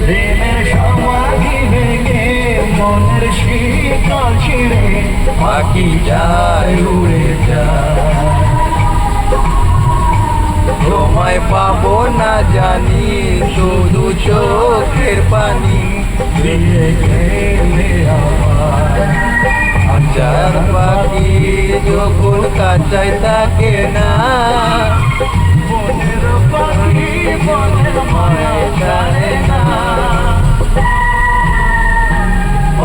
প্রেমের সমাধি ভেঙে মনের শীতল ছিঁড়ে পাখি যায় উড়ে যায়। তোমায় পাবো না জানি, শুধু চোখের পানি দিয়ে আমার পাখি যখন কাচায় থাকে না